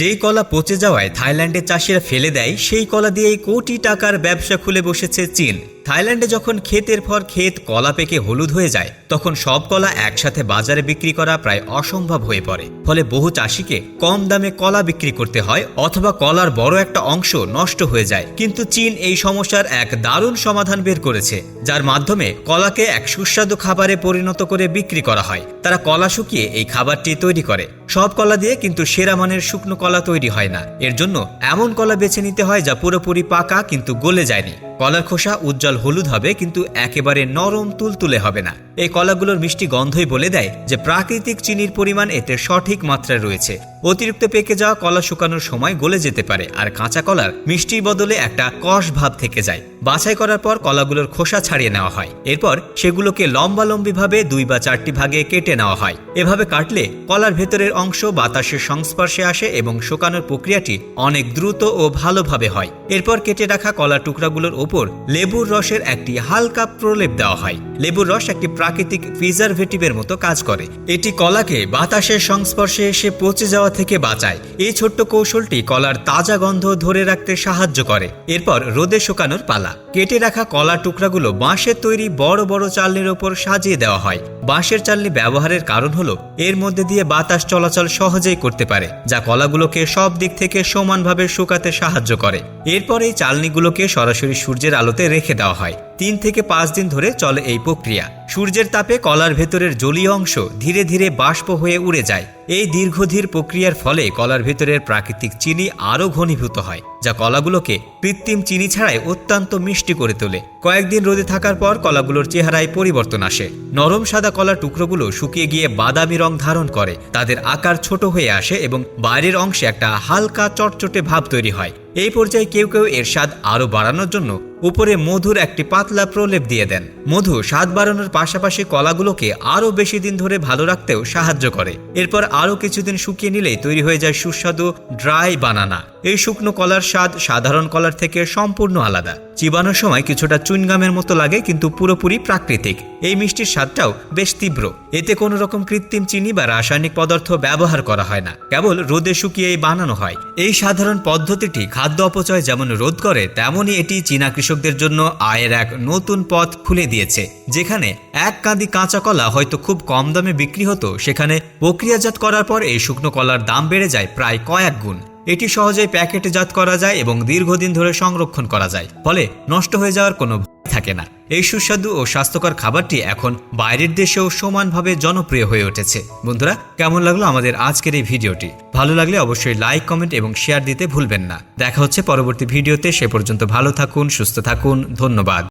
যেই কলা পচে যাওয়ায় থাইল্যান্ডের চাষিরা ফেলে দেয়, সেই কলা দিয়েই কোটি টাকার ব্যবসা খুলে বসেছে চীন। থাইল্যান্ডে যখন ক্ষেতের পর ক্ষেত কলা পেকে হলুদ হয়ে যায়, তখন সব কলা একসাথে বাজারে বিক্রি করা প্রায় অসম্ভব হয়ে পড়ে। ফলে বহু চাষিকে কম দামে কলা বিক্রি করতে হয় অথবা কলার বড় একটা অংশ নষ্ট হয়ে যায়। কিন্তু চীন এই সমস্যার এক দারুণ সমাধান বের করেছে, যার মাধ্যমে কলাকে এক সুস্বাদু খাবারে পরিণত করে বিক্রি করা হয়। তারা কলা শুকিয়ে এই খাবারটি তৈরি করে। সব কলা দিয়ে কিন্তু সেরা মানের শুকনো কলা তৈরি হয় না। এর জন্য এমন কলা বেছে নিতে হয় যা পুরোপুরি পাকা কিন্তু গলে যায়নি। কলার খোসা উজ্জ্বল হলুদ হবে, কিন্তু একেবারে নরম তুলতুলে হবে না। এই কলাগুলোর মিষ্টি গন্ধই বলে দেয় যে প্রাকৃতিক চিনির পরিমাণ এতে সঠিক মাত্রায় রয়েছে। অতিরিক্ত পেকে যাওয়া কলা শুকানোর সময় গলে যেতে পারে আর কাঁচা কলার মিষ্টির বদলে একটা কষ ভাব থেকে যায়। বাছাই করার পর কলাগুলোর খোসা ছাড়িয়ে নেওয়া হয়। এরপর সেগুলোকে লম্বালম্বিভাবে দুই বা চারটি ভাগে কেটে নেওয়া হয়। এভাবে কাটলে কলার ভেতরের অংশ বাতাসের সংস্পর্শে আসে এবং শুকানোর প্রক্রিয়াটি অনেক দ্রুত ও ভালোভাবে হয়। এরপর কেটে রাখা কলার টুকরাগুলোর ওপর লেবুর রসের একটি হালকা প্রলেপ দেওয়া হয়। লেবুর রস একটি প্রাকৃতিক প্রিজারভেটিভের মতো কাজ করে। এটি কলাকে বাতাসের সংস্পর্শে এসে পচে যাওয়া থেকে বাঁচায়। এই ছোট্ট কৌশলটি কলার তাজা গন্ধ ধরে রাখতে সাহায্য করে। এরপর রোদে শুকানোর পালা। কেটে রাখা কলার টুকরাগুলো বাঁশের তৈরি বড় বড় চালনির ওপর সাজিয়ে দেওয়া হয়। বাঁশের চালনি ব্যবহারের কারণ হলো, এর মধ্যে দিয়ে বাতাস চলাচল সহজেই করতে পারে, যা কলাগুলোকে সব দিক থেকে সমানভাবে শুকাতে সাহায্য করে। এরপর এই চালনিগুলোকে সরাসরি সূর্যের আলোতে রেখে দেওয়া হয়। তিন থেকে পাঁচ দিন ধরে চলে এই প্রক্রিয়া। সূর্যের তাপে কলার ভেতরের জলীয় অংশ ধীরে ধীরে বাষ্প হয়ে উড়ে যায়। এই দীর্ঘধীর প্রক্রিয়ার ফলে কলার ভেতরের প্রাকৃতিক চিনি আরও ঘনীভূত হয়, যা কলাগুলোকে কৃত্রিম চিনি ছাড়াই অত্যন্ত মিষ্টি করে তোলে। কয়েকদিন রোদে থাকার পর কলাগুলোর চেহারায় পরিবর্তন আসে। নরম সাদা কলার টুকরোগুলো শুকিয়ে গিয়ে বাদামি রং ধারণ করে। তাদের আকার ছোট হয়ে আসে এবং বাইরের অংশে একটা হালকা চটচটে ভাব তৈরি হয়। এই পর্যায়ে কেউ কেউ এর স্বাদ আরও বাড়ানোর জন্য উপরে মধুর একটি পাতলা প্রলেপ দিয়ে দেন। মধু স্বাদ বাড়ানোর পাশাপাশি কলাগুলোকে আরও বেশি দিন ধরে ভালো রাখতেও সাহায্য করে। এরপর আরও কিছুদিন শুকিয়ে নিলেই তৈরি হয়ে যায় সুস্বাদু ড্রাই বানানা। এই শুকনো কলার স্বাদ সাধারণ কলার থেকে সম্পূর্ণ আলাদা। চিবানোর সময় কিছুটা চুইনগামের মতো লাগে, কিন্তু পুরোপুরি প্রাকৃতিক। এই মিষ্টির স্বাদটাও বেশ তীব্র। এতে কোনো রকম কৃত্রিম চিনি বা রাসায়নিক পদার্থ ব্যবহার করা হয় না। কেবল রোদে শুকিয়েই বানানো হয়। এই সাধারণ পদ্ধতিটি খাদ্য অপচয় যেমন রোধ করে, তেমনই এটি চীনা কৃষকদের জন্য আয়ের এক নতুন পথ খুলে দিয়েছে। যেখানে এক কাঁদি কাঁচা কলা হয়তো খুব কম দামে বিক্রি হতো, সেখানে প্রক্রিয়াজাত করার পর এই শুকনো কলার দাম বেড়ে যায় প্রায় কয়েক গুণ। এটি সহজেই প্যাকেটজাত করা যায় এবং দীর্ঘদিন ধরে সংরক্ষণ করা যায়, ফলে নষ্ট হয়ে যাওয়ার কোনো থাকে না। এই সুস্বাদু ও স্বাস্থ্যকর খাবারটি এখন বাইরের দেশেও সমানভাবে জনপ্রিয় হয়ে উঠেছে। বন্ধুরা, কেমন লাগল আমাদের আজকের এই ভিডিওটি? ভালো লাগলে অবশ্যই লাইক, কমেন্ট এবং শেয়ার দিতে ভুলবেন না। দেখা হচ্ছে পরবর্তী ভিডিওতে, সে পর্যন্ত ভালো থাকুন, সুস্থ থাকুন, ধন্যবাদ।